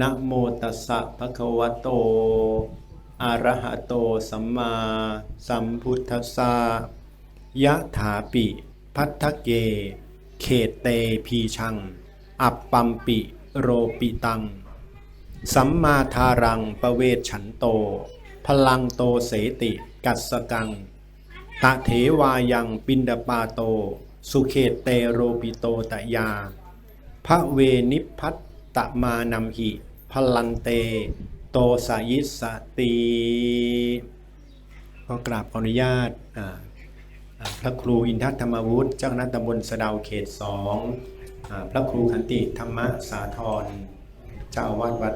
นะโมตัสสะภะคะวะโต อะระหะโต สัมมาสัมพุทธัสสะยะถาปิพัทธเก เขตเตพีชัง อัปปัมปิโรปิตัง สัมมาทารังประเวทฉันโต พลังโตเสติกัสกัง ตะเถวายังปินดปาโต สุเขตเตโรปิโตตะยาพระเวนิพัต ตมานำหิ พลันเต โตสายิสติก็กราบขออนุญาตพระครูอินทัตธรรมวุฒิเจ้าคณะตำบลสะเดาวเขตสองอพระครูขันติธรรมสาธรเจ้าวาสวัด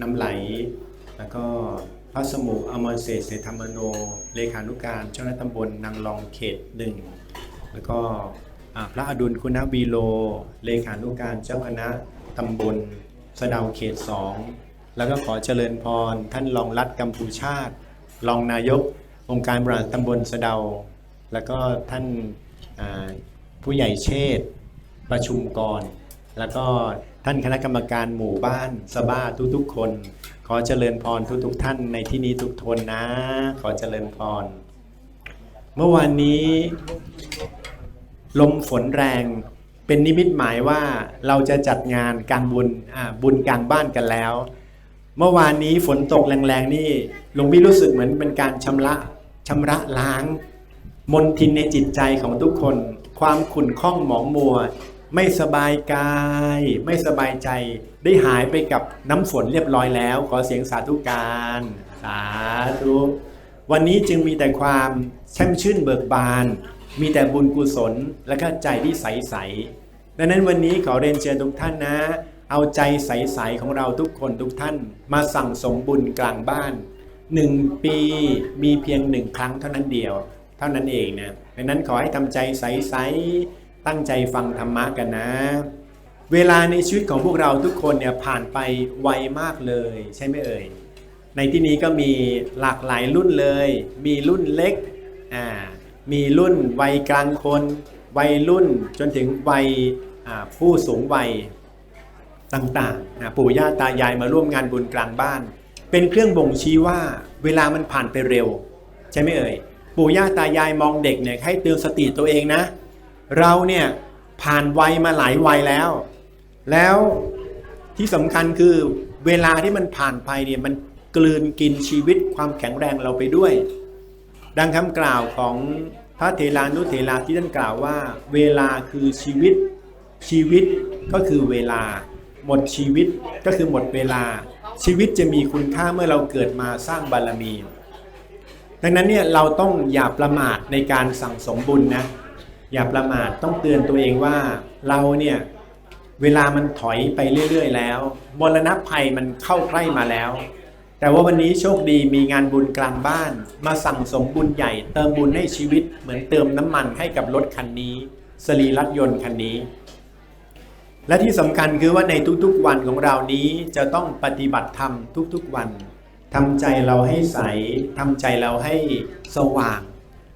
น้ำไหล แล้วก็พระสมุอมรเศษเศธรรมโน เลขานุการเจ้าหน้าตำบลนางรองเขตหนึ่ง แล้วก็ พระอดุลคุณวีโล เลขานุการเจ้าคณะตำบลสะเดาวเขตสองแล้วก็ขอเจริญพรท่านรองรัฐกัมพูชาติรองนายกองค์การบริหารตำบลสะเดา แล้วก็ท่านผู้ใหญ่เชษประชุมกร แล้วก็ท่านคณะกรรมการหมู่บ้านสบ้าทุกๆคน ขอเจริญพรทุกๆท่านในที่นี้ทุกทนนะ ขอเจริญพร เมื่อวานนี้ ลมฝนแรง เป็นนิมิตหมายว่าเราจะจัดงานการบุญบุญกลางบ้านกันแล้ว เมื่อวานนี้ฝนตกแรงๆนี่หลวงพี่รู้สึกเหมือนเป็นการชำระชำระล้าง มนทินในจิตใจของทุกคน ความขุ่นข้องหมองมัว ไม่สบายกาย ไม่สบายใจ ได้หายไปกับน้ำฝนเรียบร้อยแล้ว ขอเสียงสาธุการ สาธุวันนี้จึงมีแต่ความแช่มชื่นเบิกบาน มีแต่บุญกุศลและก็ใจที่ใสๆดังนั้นวันนี้ขอเรียนเชิญทุกท่านนะ เอาใจใสๆของเราทุกคนทุกท่าน มาสั่งสมบุญกลางบ้านหนึ่งปีมีเพียงหนึ่งครั้งเท่านั้นเดียว เท่านั้นเองนะดังนั้นขอให้ทำใจใสๆตั้งใจฟังธรรมะกันนะ เวลาในชีวิตของพวกเราทุกคนเนี่ยผ่านไปไวมากเลย ใช่ไหมเอ่ยในที่นี้ก็มีหลากหลายรุ่นเลย มีรุ่นเล็กอ่า มีรุ่นวัยกลางคน วัยรุ่นจนถึงวัยผู้สูงวัยต่างๆนะปู่ย่าตายายมาร่วมงานบุญกลางบ้าน เป็นเครื่องบ่งชี้ว่าเวลามันผ่านไปเร็ว ใช่ไหมเอ่ยปู่ย่าตายายมองเด็กเนี่ยให้เตือนสติตัวเองนะ เราเนี่ยผ่านวัยมาหลายวัยแล้ว แล้วที่สำคัญคือเวลาที่มันผ่านไปเนี่ยมันกลืนกินชีวิตความแข็งแรงเราไปด้วย ดังคำกล่าวของ พระเทลานุเทลาที่ท่านกล่าวว่า เวลาคือชีวิต ชีวิตก็คือเวลา หมดชีวิตก็คือหมดเวลา ชีวิตจะมีคุณค่าเมื่อเราเกิดมาสร้างบารมี ดังนั้นเนี่ยเราต้องอย่าประมาทในการสั่งสมบุญนะอย่าประมาทต้องเตือนตัวเองว่าเราเนี่ยเวลามันถอยไปเรื่อย ๆ แล้วมรณะภัยมันเข้าใกล้มาแล้ว แต่ว่าวันนี้โชคดีมีงานบุญกลางบ้าน มาสั่งสมบุญใหญ่ เติมบุญให้ชีวิต เหมือนเติมน้ำมันให้กับรถคันนี้ สรีรถยนต์คันนี้ และที่สำคัญคือว่าในทุกๆวันของเรานี้จะต้องปฏิบัติธรรมทุกๆวันทำใจเราให้ใสทำใจเราให้สว่าง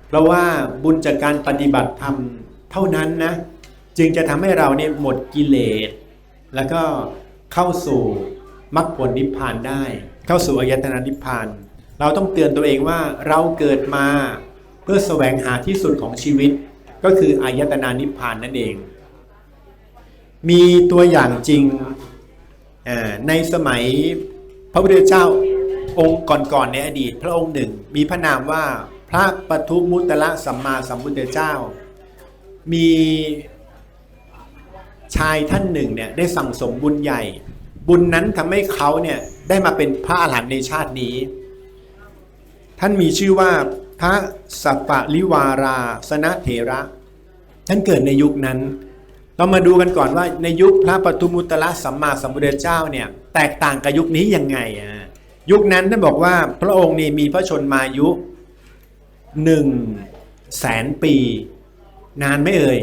เพราะว่าบุญจากการปฏิบัติธรรมเท่านั้นนะ จึงจะทำให้เราเนี่ยหมดกิเลส แล้วก็เข้าสู่มรรคผลนิพพานได้ เข้าสู่อายตนะนิพพาน เราต้องเตือนตัวเองว่าเราเกิดมาเพื่อแสวงหาที่สุดของชีวิต ก็คืออายตนะนิพพานนั่นเอง มีตัวอย่างจริงในสมัยพระพุทธเจ้าองค์ก่อนๆในอดีต พระองค์หนึ่ง มีพระนามว่าพระปทุมมุตตะสัมมาสัมพุทธเจ้า มีชายท่านหนึ่งเนี่ยได้สั่งสมบุญใหญ่ บุญนั้นทำให้เขาเนี่ย ได้มาเป็นพระอรหันต์ในชาตินี้ ท่านมีชื่อว่าพระสัปปะลิวาราสนเถระ ท่านเกิดในยุคนั้น เรามาดูกันก่อนว่าในยุคพระปทุมมุตตะสัมมาสัมพุทธเจ้าเนี่ยแตกต่างกับยุคนี้ยังไงอะยุคนั้นท่านบอกว่าพระองค์นี่มีพระชนมายุหนึ่งแสนปี นานไม่เอ่ย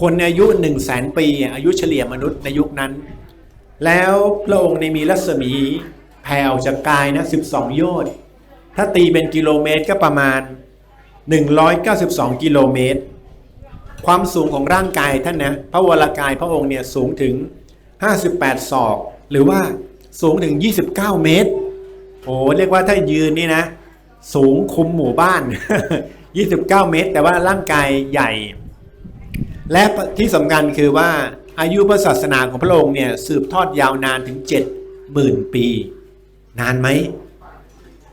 คนอายุหนึ่งแสนปีอายุเฉลี่ยมนุษย์ในยุคนั้น แล้วพระองค์ในมีรัศมีแผ่ออกจากกายนะ12 โยชน์ถ้าตีเป็นกิโลเมตรก็ประมาณ 192 กิโลเมตร ความสูงของร่างกายท่านนะพระวรากายพระองค์เนี่ยสูงถึง 58 ศอก หรือว่าสูงถึง 29 เมตรโอ้เรียกว่าถ้ายืนนี่นะ สูงคุมหมู่บ้าน 29 เมตร แต่ว่าร่างกายใหญ่ และที่สำคัญคือว่า อายุพระศาสนาของพระองค์เนี่ยสืบทอดยาวนานถึง70,000 ปี นานไหม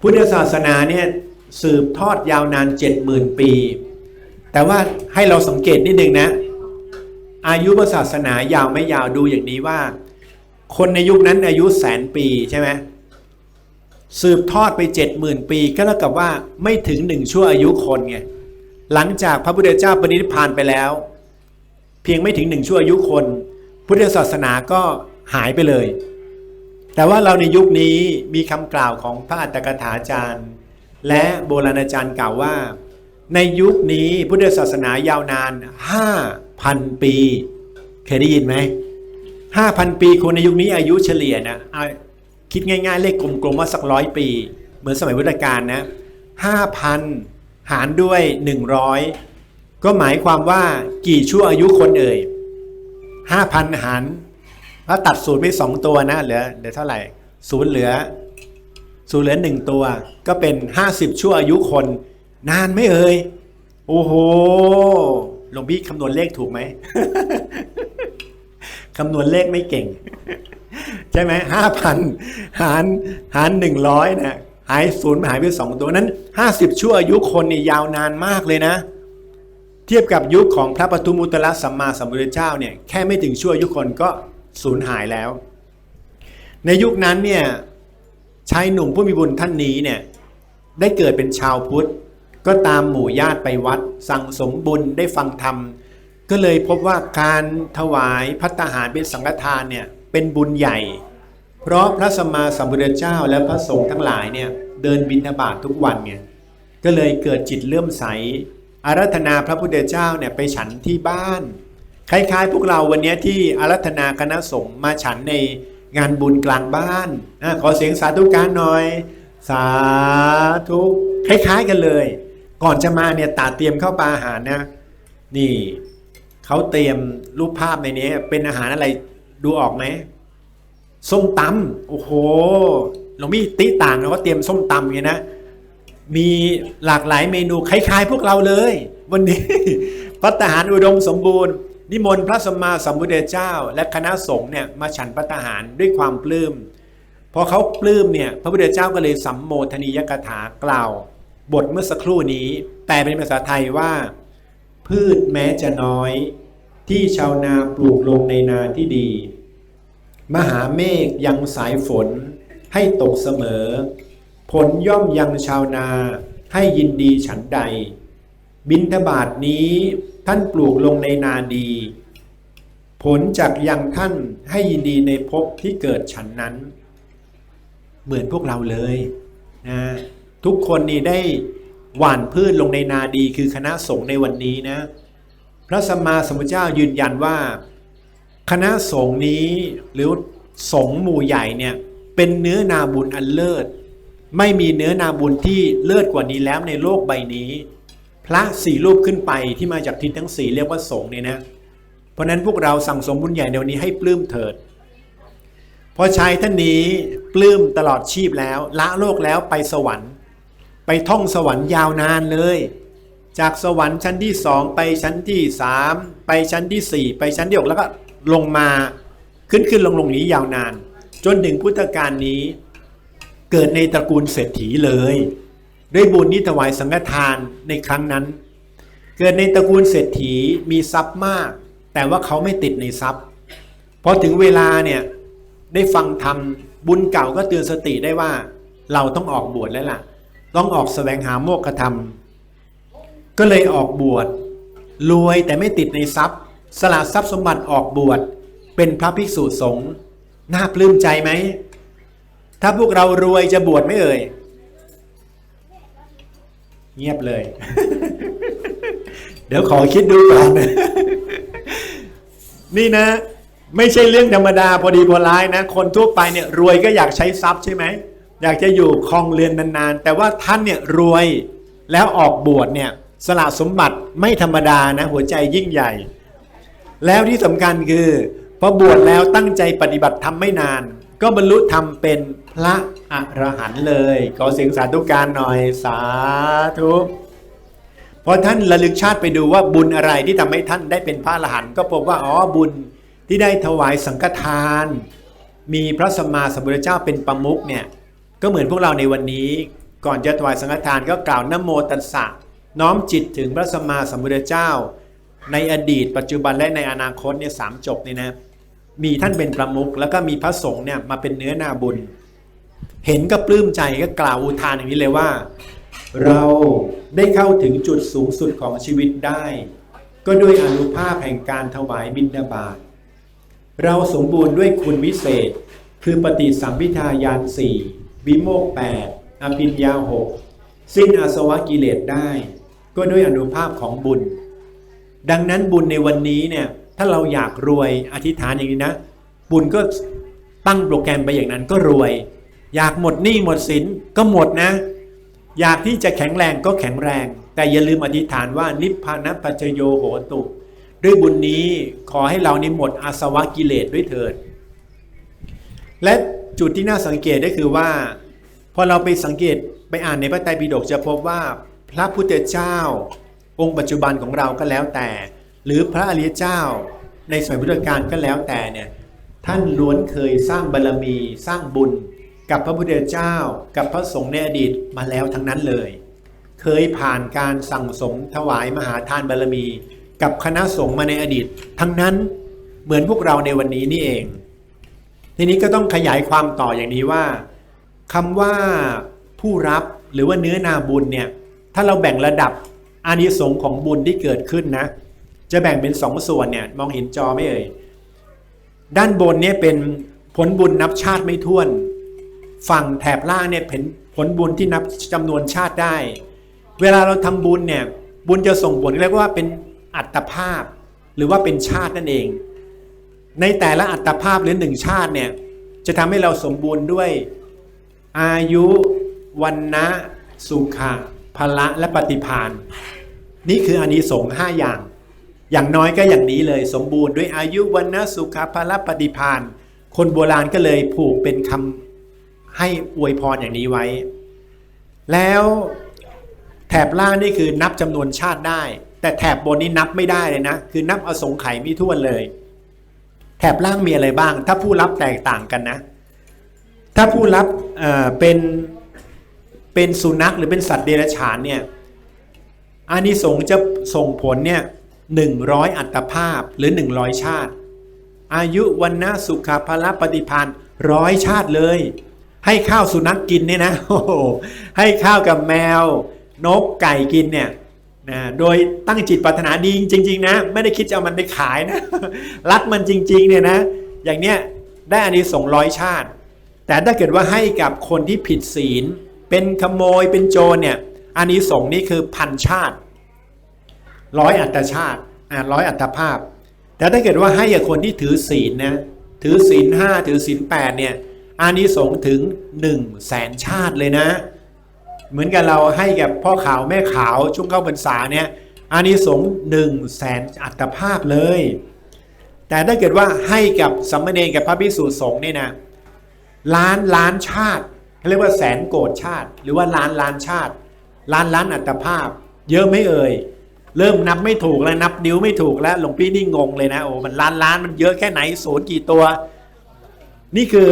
พุทธศาสนาเนี่ยสืบทอดยาวนาน 70,000 ปี แต่ว่าให้เราสังเกตนิดนึงนะ อายุพระศาสนายาวไม่ยาวดูอย่างนี้ว่า คนในยุคนั้นอายุแสนปีใช่ไหมสืบทอดไป 70,000 ปีก็เท่ากับว่าไม่ถึงหนึ่งชั่วอายุคนไงหลังจากพระพุทธเจ้าปรินิพพานไปแล้ว พียงไม่ถึงหนึ่งชั่วอายุคน พุทธศาสนาก็หายไปเลย แต่ว่าเราในยุคนี้มีคำกล่าวของพระอัตถกถาจารย์ และโบราณอาจารย์กล่าวว่า ในยุคนี้พุทธศาสนายาวนาน 5,000 ปี เคยได้ยินไหม 5,000 ปีคนในยุคนี้อายุเฉลี่ยนะคิดง่ายๆ เลขกลมๆว่าสักร้อยปี เหมือนสมัยพุทธกาลนะ 5,000 หารด้วย 100 ก็หมายความว่ากี่ชั่วอายุคนเอ่ย5,000หารถ้าตัดศูนย์ไปสองตัวนะเหลือเหลือเท่าไหร่ศูนย์เหลือศูนย์เหลือหนึ่งตัว ก็เป็น50ชั่วอายุคน นานไหมเอ่ยโอ้โหหลวงพี่คำนวณเลขถูกไหมคำนวณเลขไม่เก่ง ใช่ไหมห้าพันหารหารหนึ่งร้อยนะหายศูนย์หายไปสองตัวนั้นห้าสิบชั่วอายุคนนี่ยาวนานมากเลยนะ เทียบกับยุคของพระปทุมุตตรสัมมาสัมพุทธเจ้าเนี่ยแค่ไม่ถึงชั่วยุคนก็สูญหายแล้ว ในยุคนั้นเนี่ยชายหนุ่มผู้มีบุญท่านนี้เนี่ยได้เกิดเป็นชาวพุทธ ก็ตามหมู่ญาติไปวัด สั่งสมบุญได้ฟังธรรม ก็เลยพบว่าการถวายพัตตาหารเป็นสังฆทานเนี่ยเป็นบุญใหญ่ เพราะพระสัมมาสัมพุทธเจ้าและพระสงฆ์ทั้งหลายเนี่ยเดินบิณฑบาตททุกวันเนี่ยก็เลยเกิดจิตเลื่อมใส อารัธนาพระพุทธเจ้าเนี่ยไปฉันที่บ้าน คล้ายๆ พวกเราวันนี้ที่อารัธนาคณะสงฆ์มาฉันในงานบุญกลางบ้านอะขอเสียงสาธุการหน่อย สาธุคล้ายๆกันเลย ก่อนจะมาเนี่ยตาเตรียมเข้าปลาอาหารนะนี่เขาเตรียมรูปภาพในนี้เป็นอาหารอะไรดูออกไหมส้มตำโอ้โหหลวงพี่ติต่างเขาก็เตรียมส้มตำไงนะ มีหลากหลายเมนูคล้ายๆพวกเราเลย วันนี้พัตหารอุดมสมบูรณ์ นิมนต์พระสัมมาสัมพุทธเจ้า และคณะสงฆ์เนี่ยมาฉันพัตหารด้วยความปลื้มพอเขาปลื้มเนี่ยพระพุทธเจ้าก็เลยสัมโมทนียกถากล่าว บทเมื่อสักครู่นี้แปลเป็นภาษาไทยว่า พืชแม้จะน้อย ที่ชาวนาปลูกลงในนาที่ดี มหาเมฆยังสายฝนให้ตกเสมอ ผลย่อมยังชาวนาให้ยินดีฉันใด บินทบาทนี้ท่านปลูกลงในนาดี ผลจากยังท่านให้ยินดีในภพที่เกิดฉันนั้น เหมือนพวกเราเลยนะทุกคนนี่ได้หว่านพืชลงในนาดีคือคณะสงฆ์ในวันนี้นะ พระสัมมาสัมพุทธเจ้ายืนยันว่า คณะสงฆ์นี้หรือสงฆ์หมู่ใหญ่เนี่ยเป็นเนื้อนาบุญอันเลิศ ไม่มีเนื้อนาบุญที่เลิศกว่านี้แล้วในโลกใบนี้ พระสี่รูปขึ้นไปที่มาจากทิศทั้งสี่เรียกว่าสงฆ์เนี่ยนะ เพราะนั้นพวกเราสั่งสมบุญใหญ่ในวันนี้ให้ปลื้มเถิดพอชายท่านนี้ปลื้มตลอดชีพแล้ว ละโลกแล้วไปสวรรค์ ไปท่องสวรรค์ยาวนานเลย จากสวรรค์ชั้นที่สองไปชั้นที่สามไปชั้นที่สี่ไปชั้นที่หกแล้วก็ลงมาขึ้นขึ้นลงลงนี้ยาวนาน จนถึงพุทธกาลนี้ เกิดในตระกูลเศรษฐีเลย ด้วยบุญที่ถวายสังฆทานในครั้งนั้น เกิดในตระกูลเศรษฐีมีทรัพย์มาก แต่ว่าเขาไม่ติดในทรัพย์พอถึงเวลาเนี่ยได้ฟังธรรมบุญเก่าก็เตือนสติได้ว่า เราต้องออกบวชแล้วล่ะ ต้องออกแสวงหาโมกขธรรม ก็เลยออกบวชรวยแต่ไม่ติดในทรัพย์ สละทรัพย์สมบัติออกบวชเป็นพระภิกษุสงฆ์น่าปลื้มใจไหม ถ้าพวกเรารวยจะบวชไม่เอ่ย เงียบเลย เดี๋ยวขอคิดดูก่อนนี่นะ ไม่ใช่เรื่องธรรมดาพอดีพอร้ายนะ คนทั่วไปเนี่ยรวยก็อยากใช้ทรัพย์ใช่ไหม อยากจะอยู่ครองเรือนนานๆ แต่ว่าท่านเนี่ยรวยแล้วออกบวชเนี่ยสละสมบัติไม่ธรรมดานะ หัวใจยิ่งใหญ่ แล้วที่สำคัญคือพอบวชแล้วตั้งใจปฏิบัติทำไม่นาน ก็บรรลุธรรมเป็นพ ระอรหันต์เลยขอเสียงสาธุการหน่อยสาธุพอท่านระลึกชาติไปดูว่าบุญอะไรที่ทำให้ท่านได้เป็นพระอรหันต์ก็พบว่าอ๋อบุญที่ได้ถวายสังฆทาน มีพระสัมมาสัมพุทธเจ้าเป็นประมุขเนี่ยก็เหมือนพวกเราในวันนี้ ก่อนจะถวายสังฆทานก็กล่าวนโมตัสสะน้อมจิตถึงพระสัมมาสัมพุทธเจ้า ในอดีต ปัจจุบันและในอนาคตเนี่ยสามจบนี่นะมีท่านเป็นประมุขแล้วก็มีพระสงฆ์เนี่ยมาเป็นเนื้อนาบุญ เห็นก็ปลื้มใจก็กล่าวอุทานอย่างนี้เลยว่า เราได้เข้าถึงจุดสูงสุดของชีวิตได้ ก็ด้วยอนุภาพแห่งการถวายบิณฑบาตเราสมบูรณ์ด้วยคุณวิเศษ คือปฏิสัมพิทายานสี่วิโมกแปดอภิญญาหกสิ้นอาสวะกิเลสได้ ก็ด้วยอนุภาพของบุญ ดังนั้นบุญในวันนี้เนี่ยถ้าเราอยากรวยอธิษฐานอย่างนี้นะ บุญก็ตั้งโปรแกรมไปอย่างนั้นก็รวย อยากหมดหนี้หมดสินก็หมดนะ อยากที่จะแข็งแรงก็แข็งแรง แต่อย่าลืมอธิษฐานว่านิพพานะปัจโยโหตุ ด้วยบุญนี้ขอให้เรานี่หมดอาสวะกิเลสด้วยเถิด และจุดที่น่าสังเกตก็คือว่าพอเราไปสังเกตไปอ่านในพระไตรปิฎกจะพบว่าพระพุทธเจ้า องค์ปัจจุบันของเราก็แล้วแต่ หรือพระอริยเจ้าในสมัยพุทธกาลก็แล้วแต่เนี่ยท่านล้วนเคยสร้างบารรมีสร้างบุญ กับพระพุทธเจ้า กับพระสงฆ์ในอดีตมาแล้วทั้งนั้นเลย เคยผ่านการสั่งสมถวายมหาทานบารมี กับคณะสงฆ์มาในอดีต ทั้งนั้นเหมือนพวกเราในวันนี้นี่เอง ทีนี้ก็ต้องขยายความต่ออย่างนี้ว่าคำว่าผู้รับหรือว่าเนื้อนาบุญเนี่ยถ้าเราแบ่งระดับอานิสงส์ของบุญที่เกิดขึ้นนะ จะแบ่งเป็นสองส่วนเนี่ยมองเห็นจอไหม่เอ่ยด้านบนเนี่ยเป็นผลบุญนับชาติไม่ถ้วน ฝั่งแถบล่างเนี่ยเป็นผลบุญที่นับจำนวนชาติได้ เวลาเราทำบุญเนี่ยบุญจะส่งผลเรียกว่าเป็นอัตภาพ หรือว่าเป็นชาตินั่นเอง ในแต่ละอัตภาพหรือหนึ่งชาติเนี่ยจะทำให้เราสมบูรณ์ด้วยอายุวันนะสุขะพละและปฏิพานนี่คืออานิสงส์ห้าอย่าง อย่างน้อยก็อย่างนี้เลยสมบูรณ์ด้วยอายุวันนะสุขะพละปฏิพานคนโบราณก็เลยผูกเป็นคำ ให้อวยพรอย่างนี้ไว้ แล้วแถบล่างนี่คือนับจำนวนชาติได้ แต่แถบบนนี้นับไม่ได้เลยนะ คือนับอสงไขยไม่ท้วนเลย แถบล่างมีอะไรบ้าง ถ้าผู้รับแตกต่างกันนะ ถ้าผู้รับเอ่อเป็นเป็นสุนัขหรือเป็นสัตว์เดรัจฉานเนี่ยอานิสงส์จะส่งผลเนี่ยหนึ่งร้อยอัตภาพหรือหนึ่งร้อยชาติ อายุวันนะสุขภาละปฏิพานธ์ร้อยชาติเลย ให้ข้าวสุนัขกินเนี่ยนะโอ้โหให้ข้าวกับแมวนกไก่กินเนี่ยนะโดยตั้งจิตปรารถนาดีจริง ๆ นะ ไม่ได้คิดจะเอามันไปขายนะรักมันจริงๆเนี่ยนะอย่างเนี้ยได้อานิสงส์ร้อยชาติ แต่ถ้าเกิดว่าให้กับคนที่ผิดศีล เป็นขโมยเป็นโจรเนี่ยอานิสงส์นี่คือพันชาติร้อยอัตชาติอ่าร้อยอัตภาพ แต่ถ้าเกิดว่าให้กับคนที่ถือศีลนะถือศีลห้าถือศีลแปดเนี่ย อานิสงส์ถึงหนึ่งแสนชาติเลยนะ เหมือนกับเราให้กับพ่อขาวแม่ขาวช่วงเข้าพรรษาเนี่ยอานิสงส์หนึ่งแสนอัตภาพเลย แต่ถ้าเกิดว่าให้กับสัมมเนรกับพระภิกษุสงฆ์เนี่ยนะล้านล้านชาติเขาเรียกว่าแสนโกรธชาติ หรือว่าล้านล้านชาติ ล้านล้านอัตภาพ เยอะไม่เอ่ยเริ่มนับไม่ถูกแล้วนับนิ้วไม่ถูกแล้วหลวงพี่นี่งงเลยนะโอ้มันล้านล้านมันเยอะแค่ไหนศูนย์กี่ตัว นี่คือ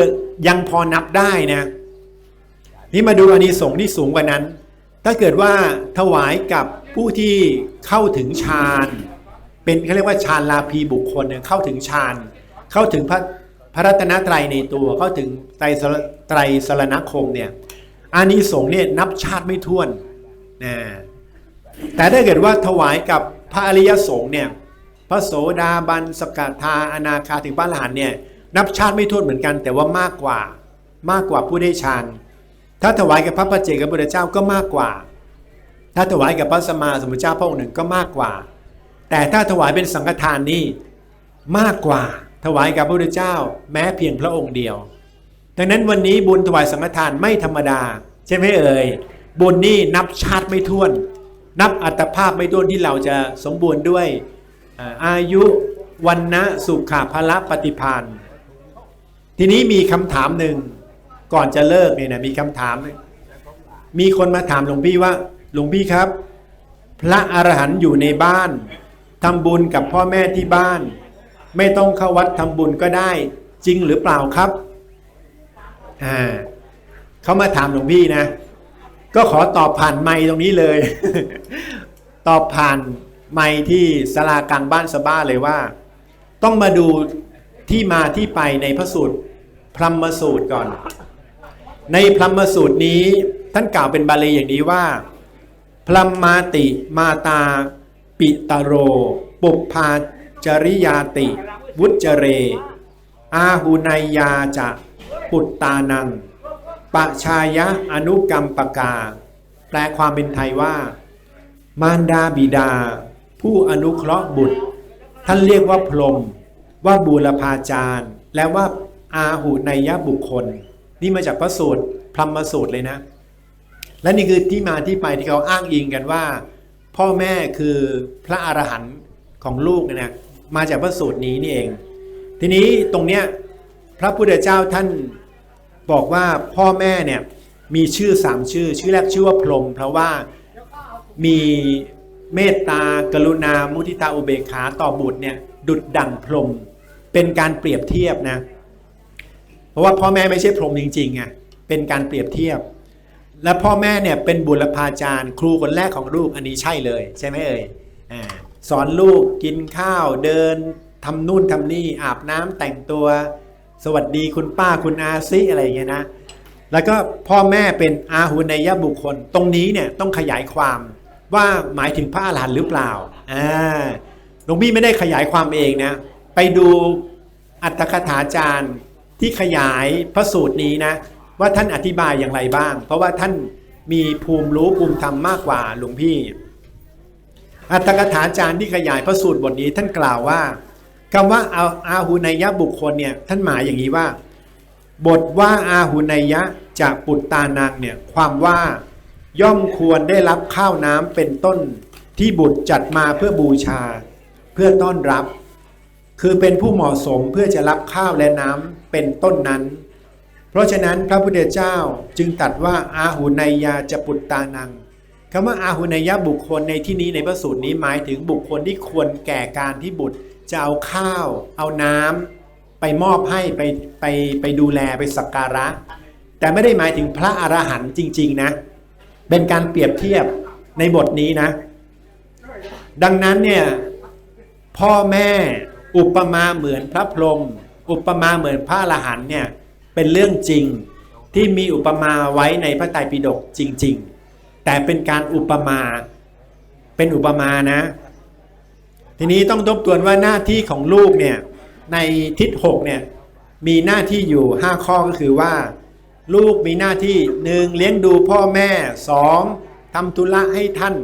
ยังพอนับได้นะ นี่มาดูอานิสงส์ที่สูงกว่านั้น ถ้าเกิดว่าถวายกับผู้ที่เข้าถึงฌานเป็นเขาเรียกว่าฌานลาภีบุคคลเนี่ยเข้าถึงฌานเข้าถึงพระพระรัตนตรัยในตัวเข้าถึงไตรไตรสรณคมเนี่ยอานิสงส์เนี่ยนับชาติไม่ถ้วนนะแต่ถ้าเกิดว่าถวายกับพระอริยสงฆ์เนี่ยพระโสดาบันสกทาอนาคาถึงพระอรหันเนี่ย นับชาติไม่ถ้วนเหมือนกัน แต่ว่ามากกว่ามากกว่าผู้ได้ฌานถ้าถวายกับพระปัจเจกพุทธเจ้าก็มากกว่า ถ้าถวายกับพระสมมาสมุทรเจ้าพระองค์หนึ่งก็มากกว่า แต่ถ้าถวายเป็นสังฆทานนี่มากกว่าถวายกับพระพุทธเจ้า แม้เพียงพระองค์เดียว ดังนั้นวันนี้บุญถวายสังฆทานไม่ธรรมดา ใช่ไหมเอ่ยบุญนี่นับชาติไม่ถ้วน นับอัตภาพไม่ถ้วนที่เราจะสมบูรณ์ด้วยอายุวันนะสุขะพละปฏิพานธ์ ทีนี้มีคำถามหนึ่งก่อนจะเลิกเนี่ยนะมีคำถาม มีคนมาถามหลวงพี่ว่าหลวงพี่ครับ พระอรหันต์อยู่ในบ้านทำบุญกับพ่อแม่ที่บ้าน ไม่ต้องเข้าวัดทำบุญก็ได้ จริงหรือเปล่าครับอ่าเขามาถามหลวงพี่นะ ก็ขอตอบผ่านไมค์ตรงนี้เลย ตอบผ่านไมค์ที่สลากลางบ้านสบ้าเลยว่า ต้องมาดูที่มาที่ไปในพระสูตร พรหมสูตรก่อน ในพรหมสูตรนี้ท่านกล่าวเป็นบาลีอย่างนี้ว่า พรหมมาติมาตา ปิตโร ปุปพาจริยาติ วุจเร อาหุนายยาจะปุตตานังปะชายะอนุกรรมปกา แปลความเป็นไทยว่า มารดาบิดา ผู้อนุเคราะห์บุตร ท่านเรียกว่าพรหมว่าบูรพาจารย์ และว่า อาหุนยบุคคล นี่มาจากพระสูตรพรหมสูตรเลยนะ และนี่คือที่มาที่ไปที่เขาอ้างอิงกันว่า พ่อแม่คือพระอรหันต์ของลูกเนี่ยมาจากพระสูตรนี้นี่เอง ทีนี้ตรงเนี้ยพระพุทธเจ้าท่านบอกว่าพ่อแม่เนี่ยมีชื่อสามชื่อ ชื่อแรกชื่อว่าพรหมเพราะว่ามีเมตตากรุณามุทิตาอุเบกขาต่อบุตรเนี่ยดุดดั่งพรหมเป็นการเปรียบเทียบนะเพราะว่าพ่อแม่ไม่ใช่พรหมจริงๆไงเป็นการเปรียบเทียบ และพ่อแม่เนี่ยเป็นบุรพาจารย์ ครูคนแรกของลูกอันนี้ใช่เลย ใช่ไหมเอ่ยอสอนลูกกินข้าวเดินทำนู่นทำนี่อาบน้ำแต่งตัว สวัสดีคุณป้าคุณอาซิอะไรอย่างเงี้ยนะแล้วก็พ่อแม่เป็นอาหุนยบุคคล ตรงนี้เนี่ยต้องขยายความว่าหมายถึงพระอรหันต์หรือเปล่าอ่าหลวงพี่ไม่ได้ขยายความเองนะ ไปดูอัตถกถาจารย์ ที่ขยายพระสูตรนี้นะ ว่าท่านอธิบายอย่างไรบ้าง เพราะว่าท่านมีภูมิรู้ภูมิธรรมมากกว่าหลวงพี่ อัตถกถาจารย์ที่ขยายพระสูตรบทนี้ท่านกล่าวว่าคำว่าอาอาหุนยะบุคคลเนี่ยท่านหมายอย่างนี้ว่า บทว่าอาหุนยะจะปุตตานังเนี่ยความว่าย่อมควรได้รับข้าวน้ำเป็นต้นที่บุตรจัดมาเพื่อบูชา เพื่อต้อนรับ คือเป็นผู้เหมาะสมเพื่อจะรับข้าวและน้ำ เป็นต้นนั้น เพราะฉะนั้นพระพุทธเจ้าจึงตัดว่าอาหุนยาจะปุตตานังคำว่าอาหุนยบุคคลในที่นี้ในพระสูตรนี้หมายถึงบุคคลที่ควรแก่การที่บุตรจะเอาข้าว เอาน้ำไปมอบให้ไปไปไปดูแลไปสักการะ แต่ไม่ได้หมายถึงพระอรหันต์จริง ๆนะ เป็นการเปรียบเทียบในบทนี้นะ ดังนั้นเนี่ยพ่อแม่อุปมาเหมือนพระพรหม อุปมาเหมือนพระอรหันต์เนี่ยเป็นเรื่องจริงที่มีอุปมาไว้ในพระไตรปิฎกจริง ๆ แต่เป็นการอุปมาเป็นอุปมานะ ทีนี้ต้องทบทวนว่าหน้าที่ของลูกเนี่ยในทิศหกเนี่ยมีหน้าที่อยู่ 5 ข้อก็คือว่า ลูกมีหน้าที่หนึ่งเลี้ยงดูพ่อแม่สองทำธุระให้ท่าน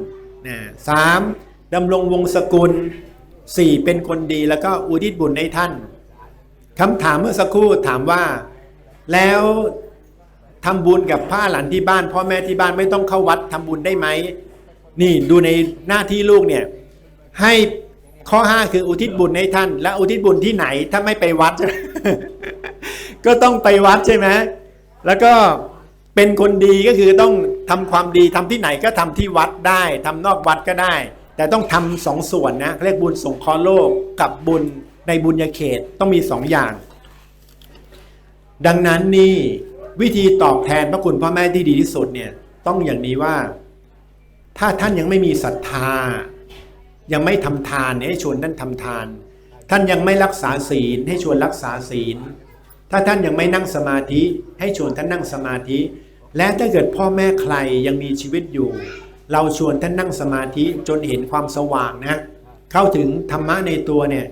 นะสามดำรงวงศกุลสี่เป็นคนดีแล้วก็อุทิศบุญให้ท่าน คำถามเมื่อสักครู่ถามว่า แล้วทำบุญกับผ้าหลานที่บ้านพ่อแม่ที่บ้านไม่ต้องเข้าวัดทำบุญได้ไหมนี่ดูในหน้าที่ลูกเนี่ยให้ข้อ 5 คืออุทิศบุญให้ท่าน และอุทิศบุญที่ไหนถ้าไม่ไปวัด ก็ต้องไปวัดใช่ไหมแล้วก็เป็นคนดีก็คือต้องทำความดีทำที่ไหนก็ทำที่วัดได้ทำนอกวัดก็ได้ แต่ต้องทำสองส่วนนะเรียกบุญสงเคราะห์โลกกับบุญ ในบุญญาเขตต้องมีสองอย่าง ดังนั้นนี่วิธีตอบแทนพระคุณพ่อแม่ที่ดีที่สุดเนี่ยต้องอย่างนี้ว่า ถ้าท่านยังไม่มีศรัทธา ยังไม่ทำทานให้ชวนท่านทำทาน ท่านยังไม่รักษาศีลให้ชวนรักษาศีล ถ้าท่านยังไม่นั่งสมาธิให้ชวนท่านนั่งสมาธิ และถ้าเกิดพ่อแม่ใครยังมีชีวิตอยู่ เราชวนท่านนั่งสมาธิจนเห็นความสว่างนะเข้าถึงธรรมะในตัวเนี่ย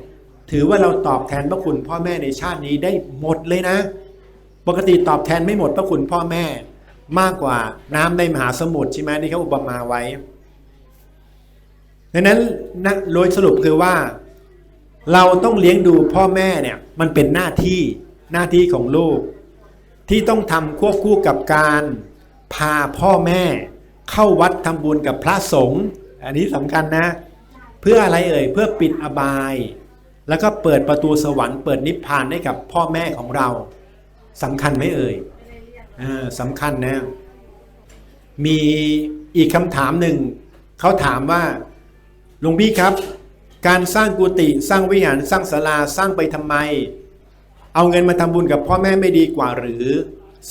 ถือว่าเราตอบแทนพระคุณพ่อแม่ในชาตินี้ได้หมดเลยนะ ปกติตอบแทนไม่หมดพระคุณพ่อแม่ มากกว่าน้ำในมหาสมุทรใช่ไหมที่เขาอุปมาไว้ดังนั้นนะโดยสรุปคือว่า เราต้องเลี้ยงดูพ่อแม่เนี่ยมันเป็นหน้าที่หน้าที่ของลูก ที่ต้องทำควบคู่กับการพาพ่อแม่เข้าวัดทำบุญกับพระสงฆ์อันนี้สำคัญนะ เพื่ออะไรเอ่ยเพื่อปิดอบาย แล้วก็เปิดประตูสวรรค์เปิดนิพพานให้กับพ่อแม่ของเราสำคัญไหมเอ่ยออสำคัญนะ มีอีกคำถามหนึ่งเขาถามว่าหลวงพี่ครับ การสร้างกุฏิสร้างวิหารสร้างศาลาสร้างไปทำไม เอาเงินมาทำบุญกับพ่อแม่ไม่ดีกว่าหรือ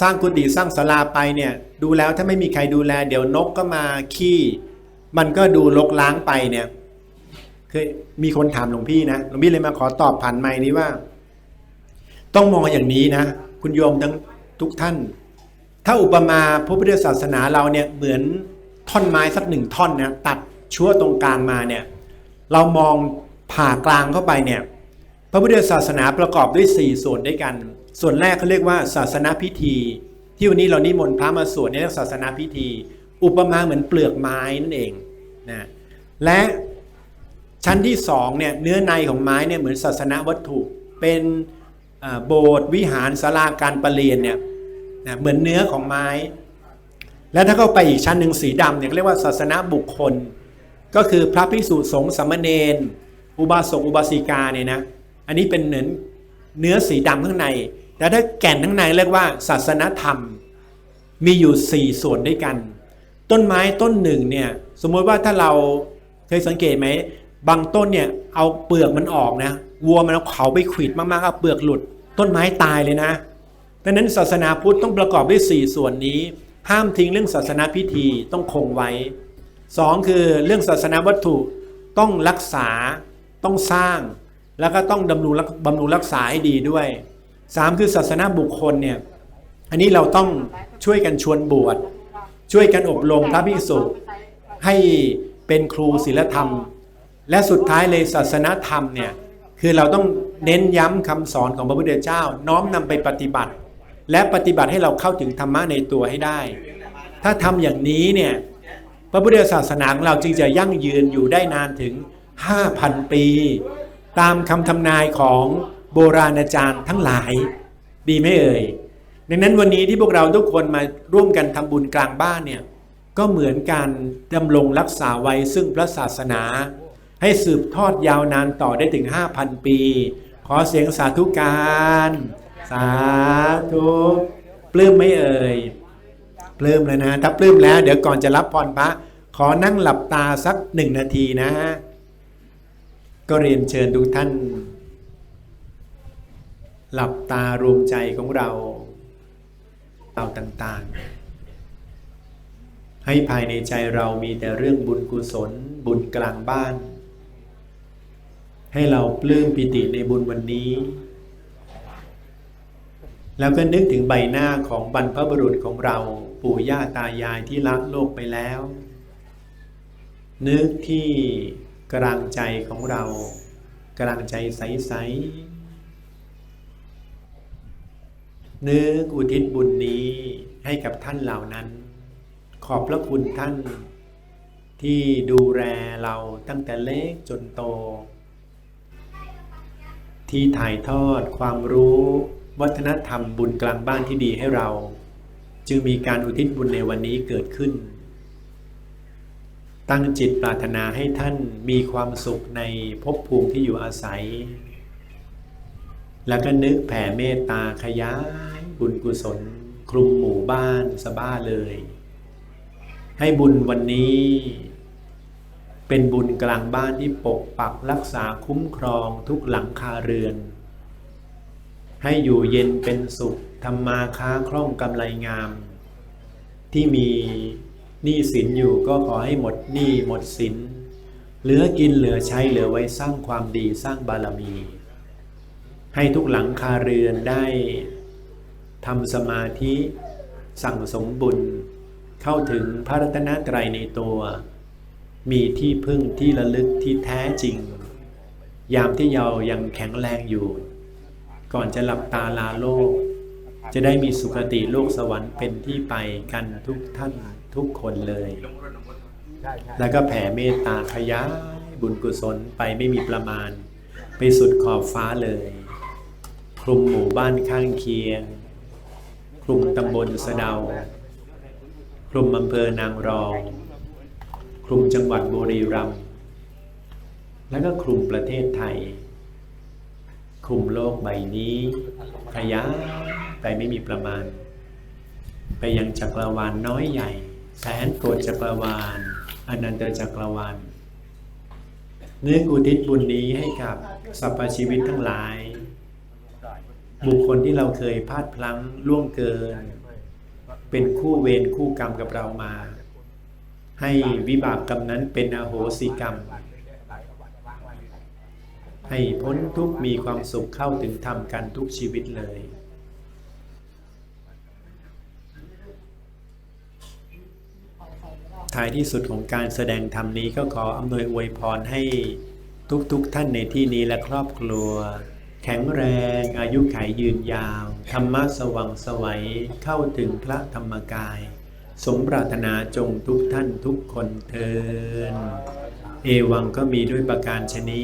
สร้างกุฏิสร้างศาลาไปเนี่ย ดูแล้วถ้าไม่มีใครดูแล เดี๋ยวนกก็มาขี้ มันก็ดูลกล้างไปเนี่ย เคยมีคนถามหลวงพี่นะหลวงพี่เลยมาขอตอบผ่านไม้นี้ว่า ต้องมองอย่างนี้นะ คุณโยมทั้งทุกท่าน ถ้าอุปมาพระพุทธศาสนาเราเนี่ยเหมือนท่อนไม้สักหนึ่งท่อนนะตัดชั่วตรงกลางมาเนี่ย เรามองผ่ากลางเข้าไปเนี่ยพระพุทธศาสนาประกอบด้วย 4 ส่วนด้วยกัน ส่วนแรกเขาเรียกว่าศาสนาพิธี ที่วันนี้เรานิมนต์พระมาสวดในเรื่องศาสนาพิธี อุปมาเหมือนเปลือกไม้นั่นเองนะและ ชั้นที่สองเนี่ยเนื้อในของไม้เนี่ยเหมือนศาสนาวัตถุ เป็นโบสถ์วิหารศาลาการประเรียนเนี่ยเหมือนเนื้อของไม้ แล้วถ้าเข้าไปอีกชั้นหนึ่งสีดำเนี่ยเรียกว่าศาสนาบุคคล ก็คือพระภิกษุสงฆ์สามเณรอุบาสกอุบาสิกาเนี่ยนะอันนี้เป็นเหมือนเนื้อสีดำข้างใน แต่ถ้าแก่นข้างในเรียกว่า ศาสนธรรม มีอยู่ 4 ส่วนด้วยกัน ต้นไม้ต้นหนึ่งเนี่ยสมมติว่าถ้าเราเคยสังเกตไหม บางต้นเนี่ยเอาเปลือกมันออกนะวัวมันเอาเขาไปขวิดมากๆเอาเปลือกหลุด ต้นไม้ตายเลยนะดังนั้นศาสนาพุทธต้องประกอบด้วย 4 ส่วนนี้ ห้ามทิ้งเรื่องศาสนาพิธีต้องคงไว้สองคือเรื่องศาสนาวัตถุต้องรักษาต้องสร้าง แล้วก็ต้องดำรงบำรุงรักษาให้ดีด้วยสามคือศาสนาบุคคลเนี่ยอันนี้เราต้องช่วยกันชวนบวชช่วยกันอบรมพระภิกษุให้เป็นครูศีลธรรม และสุดท้ายเลยศาสนาธรรมเนี่ยคือเราต้องเน้นย้ำคำสอนของพระพุทธเจ้า น้อมนำไปปฏิบัติ และปฏิบัติให้เราเข้าถึงธรรมะในตัวให้ได้ ถ้าทำอย่างนี้เนี่ยพระพุทธศาสนาของเราจึงจะยั่งยืนอยู่ได้นานถึง 5,000 ปี ตามคำทำนายของโบราณอาจารย์ทั้งหลาย ดีไหมเอ่ยดังนั้นวันนี้ที่พวกเราทุกคนมาร่วมกันทำบุญกลางบ้านเนี่ยก็เหมือนการดำรงรักษาไว้ซึ่งพระศาสนา ให้สืบทอดยาวนานต่อได้ถึง 5,000 ปี ขอเสียงสาธุการ สาธุปลื้มไหมเอ่ยปลื้มแล้วนะ ถ้าปลื้มแล้ว เดี๋ยวก่อนจะรับพรพระขอนั่งหลับตาสักหนึ่งนาทีนะก็เรียนเชิญทุกท่าน หลับตารวมใจของเราเราต่างๆ ให้ภายในใจเรามีแต่เรื่องบุญกุศล บุญกลางบ้าน ให้เราปลื้มปิติในบุญวันนี้ แล้วก็นึกถึงใบหน้าของบรรพบุรุษของเราปู่ย่าตายายที่ละโลกไปแล้ว นึกที่กลางใจของเรา กลางใจใสๆนึกอุทิศบุญนี้ให้กับท่านเหล่านั้น ขอบพระคุณท่านที่ดูแลเราตั้งแต่เล็กจนโต ที่ถ่ายทอดความรู้ วัฒนธรรมบุญกลางบ้านที่ดีให้เรา จึงมีการอุทิศบุญในวันนี้เกิดขึ้น ตั้งจิตปรารถนาให้ท่านมีความสุขในภพภูมิที่อยู่อาศัย แล้วก็นึกแผ่เมตตาขยายบุญกุศล คลุมหมู่บ้านสบ้าเลย ให้บุญวันนี้ เป็นบุญกลางบ้านที่ปกปักรักษาคุ้มครองทุกหลังคาเรือน ให้อยู่เย็นเป็นสุขทำมาค้าคล่องกำไรงาม ที่มีหนี้สินอยู่ก็ขอให้หมดหนี้หมดสิน เหลือกินเหลือใช้เหลือไว้สร้างความดีสร้างบารมี ให้ทุกหลังคาเรือนได้ทำสมาธิสั่งสมบุญ เข้าถึงพระรัตนตรัยในตัว มีที่พึ่งที่ระลึกที่แท้จริง ยามที่เรายังแข็งแรงอยู่ ก่อนจะหลับตาลาโลก จะได้มีสุคติโลกสวรรค์เป็นที่ไปกันทุกท่านทุกคนเลย แล้วก็แผ่เมตตาขยายบุญกุศลไปไม่มีประมาณ ไปสุดขอบฟ้าเลย คลุมหมู่บ้านข้างเคียง คลุมตำบลสะเดา คลุมอำเภอนางรอง คลุมจังหวัดบุรีรัมย์แล้วก็คลุมประเทศไทย คลุมโลกใบนี้ขยายไปไม่มีประมาณ ไปยังจักรวาลน้อยใหญ่ แสนโกฏจักรวาลอนันตจักรวาลนึกอุทิศบุญนี้ให้กับสรรพชีวิตทั้งหลาย บุคคลที่เราเคยพลาดพลั้งล่วงเกิน เป็นคู่เวรคู่กรรมกับเรามา ให้วิบากกรรมนั้นเป็นอโหสิกรรม ให้พ้นทุกมีความสุขเข้าถึงธรรมกันทุกชีวิตเลย ท้ายที่สุดของการแสดงธรรมนี้ก็ขออำนวยอวยพรให้ทุกๆทท่านในที่นี้และครอบครัว แข็งแรงอายุขัยยืนยาว ธรรมะสว่างสวัยเข้าถึงพระธรรมกาย สมปรารถนาจงทุกท่านทุกคนเทิน เอวังก็มีด้วยประการชนี